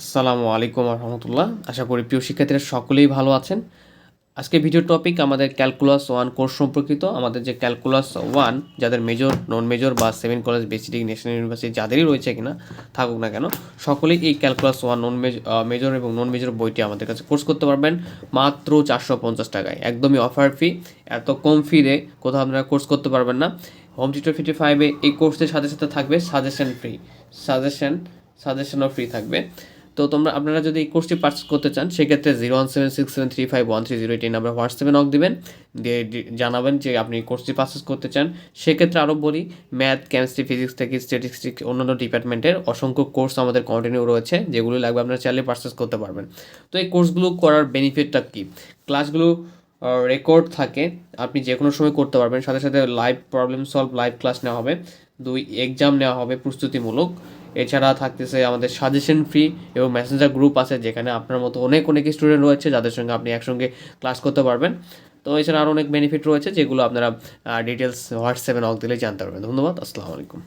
আসসালামু আলাইকুম রহমতুল্লাহ। আশা করি প্রিয় শিক্ষার্থীরা সকলেই ভালো আছেন। আজকে ভিডিও টপিক আমাদের ক্যালকুলাস ওয়ান কোর্স সম্পর্কিত। আমাদের যে ক্যালকুলাস ওয়ান যাদের মেজর নন মেজর বা seven college basic national university যাদেরই রয়েছে কিনা, থাকুক না কেন, সকলেই এই ক্যালকুলাস ওয়ান নন মেজর এবং নন মেজর বইটি আমাদের কাছে কোর্স করতে পারবেন। মাত্র চারশো পঞ্চাশ টাকায়। একদমই অফার ফি এত কম ফিরে কোথাও আপনারা কোর্স করতে পারবেন না। হোম টিউটর ফিফটি ফাইভে এই কোর্সের সাথে সাথে থাকবে সাজেশন ফ্রি সাজেশন সাজেশনও ফ্রি থাকবে। তো তোমরা, আপনারা যদি এই কোর্সটি পার্চেস করতে চান, সেক্ষেত্রে zero one seven six seven three five one three zero eight এই নাম্বার হোয়াটসঅ্যাপে নক দিবেন, দিয়ে জানাবেন যে আপনি কোর্সটি পার্চেস করতে চান। সেক্ষেত্রে আরও বলি ম্যাথ কেমিস্ট্রি ফিজিক্স থেকে স্ট্যাটিস্টিক্স অন্যান্য ডিপার্টমেন্টের অসংখ্য কোর্স আমাদের কন্টিনিউ রয়েছে, যেগুলো লাগবে আপনারা চাইলে পার্চেস করতে পারবেন। তো এই কোর্সগুলো করার বেনিফিটটা কী? ক্লাসগুলো রেকর্ড থাকে, আপনি যে কোনো সময় করতে পারবেন, সাথে সাথে live problem solve live class নেওয়া হবে, দুই এক্সাম নেওয়া হবে, প্রস্তুতিমূলক। এছাড়া থাকতেছে আমাদের সাজেশন ফ্রি এবং মেসেঞ্জার গ্রুপ আছে, যেখানে আপনার মতো অনেক অনেক স্টুডেন্ট রয়েছে যাদের সঙ্গে আপনি একসঙ্গে ক্লাস করতে পারবেন। তো এছাড়া আরও অনেক বেনিফিট রয়েছে যেগুলো আপনারা ডিটেলস হোয়াটসঅ্যাপে নক দিলে জানতে পারবেন। ধন্যবাদ, আসসালামু আলাইকুম।